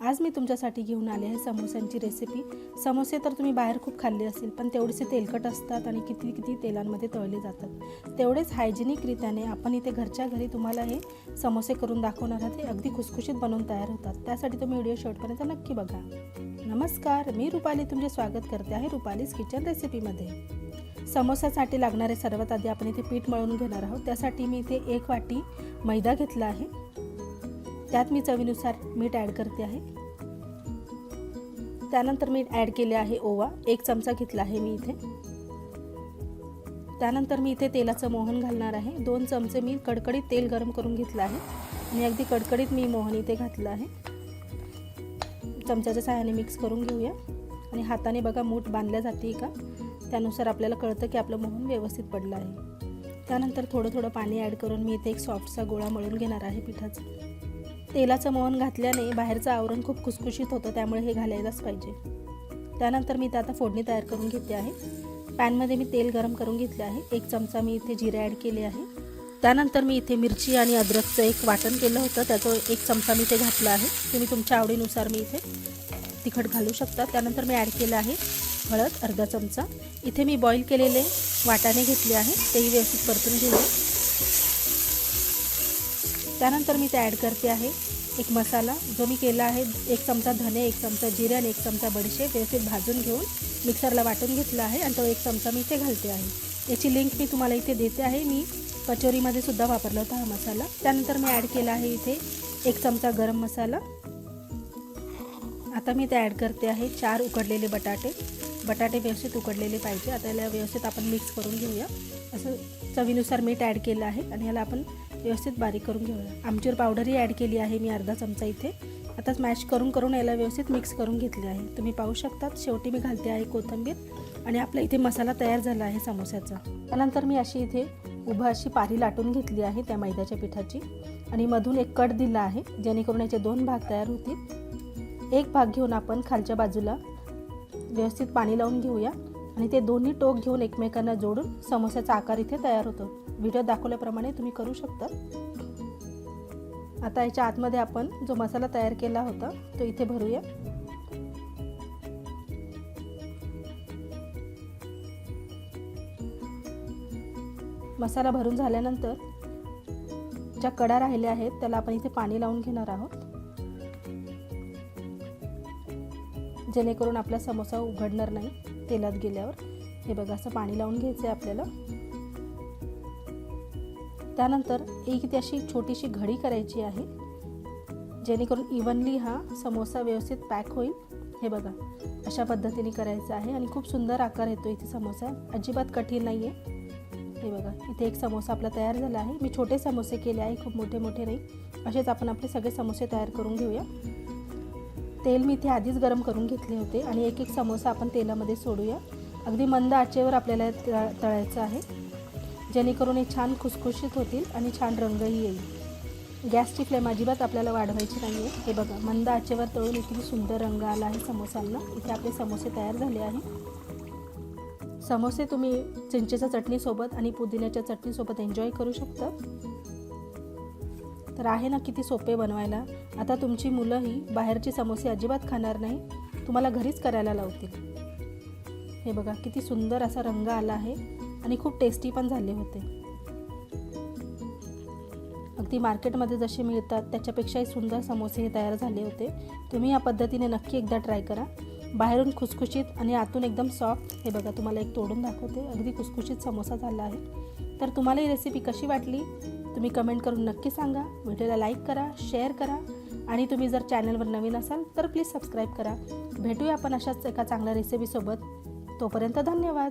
आज मी तुमच्यासाठी घेऊन आले आहे समोस्यांची रेसिपी समोसे तर तुम्ही बाहेर खूप खाल्ले असतील पण तेवढेसे तेलकट असतात आणि किती किती तेलांमध्ये तळले जातात. तेवढेच हायजेनिकरित्याने आपण इथे घरच्या घरी तुम्हाला हे समोसे करून दाखवणार आहात. हे अगदी खुसखुशीत बनवून तयार होतात. त्यासाठी तुम्ही व्हिडिओ शेवटपर्यंत नक्की बघा. नमस्कार मी रुपाली तुमचे स्वागत करते आहे रुपालीज किचन रेसिपीमध्ये समोसासाठी लागणारे सर्वात आधी आपण इथे पीठ मळून घेणार आहोत. त्यासाठी मी इथे एक वाटी मैदा घेतला आहे. त्यात मी चवीनुसार मीठ ॲड करते आहे. त्यानंतर मी ॲड केले आहे ओवा. एक चमचा घेतला आहे मी इथे. त्यानंतर मी इथे तेलाचं मोहन घालणार आहे. दोन चमचे मी कडकडीत तेल गरम करून घेतलं आहे. आणि अगदी कडकडीत मी मोहन इथे घातलं आहे. चमच्याच्या सहाय्याने मिक्स करून घेऊया. आणि हाताने बघा मूठ बांधल्या जाते का? त्यानुसार आपल्याला कळतं की आपलं मोहन व्यवस्थित पडलं आहे. त्यानंतर थोडं थोडं पाणी ॲड करून मी इथे एक सॉफ्टचा गोळा मळून घेणार आहे पिठाचा. तेलाचं मोहन घातल्याने बाहेरचं आवरण खूप खुसखुशीत होतं त्यामुळे हे घालायलाच पाहिजे. त्यानंतर मी इथे आता फोडणी तयार करून घेते आहे. पॅनमध्ये मी तेल गरम करून घेतले आहे. एक चमचा मी इथे जिरे ॲड केले आहे. त्यानंतर मी इथे मिरची आणि अद्रकचं एक वाटण केलं होतं. त्याचं एक चमचा मी इथे घातला आहे. तुम्ही तुमच्या आवडीनुसार मी इथे तिखट घालू शकता. त्यानंतर मी ॲड केलं आहे हळद अर्धा चमचा. इथे मी बॉईल केलेले वाटाणे घेतले आहे. तेही व्यवस्थित परतून घेऊ त्यानंतर मी ते ॲड करते आहे. एक मसाला जो मी केला आहे एक चमचा धने एक चमचा जिरे आणि एक चमचा बडीशेप व्यवस्थित भाजून घेऊन मिक्सरला वाटून घेतला आहे आणि तो एक चमचा मी इथे घालते आहे. याची लिंक मी तुम्हाला इथे देते आहे. मी कचोरीमध्ये सुद्धा वापरला होता हा मसाला. त्यानंतर मी ॲड केला आहे इथे एक चमचा गरम मसाला. आता मी ते ॲड करते आहे चार उकडलेले बटाटे. बटाटे व्यवस्थित उकडलेले पाहिजे. आता याला व्यवस्थित आपण मिक्स करून घेऊया. असं चवीनुसार मीठ ॲड केलं आहे आणि याला आपण व्यवस्थित बारीक करून घेऊया. आमचूर पावडरही ॲड केली आहे मी अर्धा चमचा इथे. आता स्मॅश करून करून याला व्यवस्थित मिक्स करून घेतले आहे. तुम्ही पाहू शकतात शेवटी मी घालते आहे कोथिंबीर आणि आपला इथे मसाला तयार झाला आहे समोस्याचा. त्यानंतर मी अशी इथे उभा अशी पारी लाटून घेतली आहे त्या मैद्याच्या पिठाची. आणि मधून एक कट दिला आहे जेणेकरून याचे दोन भाग तयार होतील. एक भाग घेऊन आपण खालच्या बाजूला व्यवस्थित पाणी लावून घेऊया. आणि ते दोन्ही टोक घेऊन एकमेकांना जोडून समोस्याचा आकार इथे तयार होतो. व्हिडिओ दाखवल्याप्रमाणे तुम्ही करू शकता. आता याच्या आतमध्ये आपण जो मसाला तयार केला होता तो इथे भरूया. मसाला भरून झाल्यानंतर ज्या कडा राहिल्या आहेत त्याला आपण इथे पाणी लावून घेणार आहोत. जेणेकरून आपला समोसा उघडणार नाही तेलात गेल्यावर. हे बघा असं पाणी लावून घ्यायचं आहे आपल्याला. त्यानंतर एक ती अशी छोटीशी घडी करायची आहे जेणेकरून इव्हनली हा समोसा व्यवस्थित पॅक होईल. हे बघा अशा पद्धतीने करायचं आहे आणि खूप सुंदर आकार येतो इथे समोसा. अजिबात कठीण नाही आहे हे बघा इथे एक समोसा आपला तयार झाला आहे. मी छोटे समोसे केले आहे खूप मोठे मोठे नाही. असेच आपण आपले सगळे समोसे तयार करून घेऊया. तेल मी इथे आधीच गरम करून घेतले होते आणि एक एक समोसा आपण तेलामध्ये सोडूया. अगदी मंद आचेवर आपल्याला तळ तळायचं आहे. जेणेकरून हे छान खुसखुशीत होतील आणि छान रंगही येईल. गॅसची फ्लेम अजिबात आपल्याला वाढवायची नाही आहे हे बघा मंद आचेवर तळून इथे सुंदर रंग आला आहे समोसांना. इथे आपले समोसे तयार झाले आहे. समोसे तुम्ही चिंचेच्या चटणीसोबत आणि पुदिन्याच्या चटणीसोबत एन्जॉय करू शकता. तर आहे ना किती सोपे बनवायला. आता तुमची मुलंही बाहेरचे समोसे अजिबात खाणार नाही. तुम्हाला घरीच करायला लावतील. हे बघा किती सुंदर असा रंग आला आहे आणि खूप टेस्टी पण झाले होते. अगदी मार्केटमध्ये जसे मिळतात त्याच्यापेक्षाही सुंदर समोसे हे तयार झाले होते. तुम्ही या पद्धतीने नक्की एकदा ट्राय करा. बाहेरून खुसखुशीत आणि आतून एकदम सॉफ्ट हे बघा तुम्हाला एक तोडून दाखवते. अगदी खुसखुशीत समोसा झाला आहे. तर तुम्हाला ही रेसिपी कशी वाटली? तुम्ही कमेंट करून नक्की सांगा. व्हिडिओला लाईक करा शेअर करा आणि तुम्ही जर चॅनलवर नवीन असाल तर प्लीज सबस्क्राईब करा. भेटूया आपण अशाच एका चांगल्या रेसिपीसोबत तोपर्यंत धन्यवाद.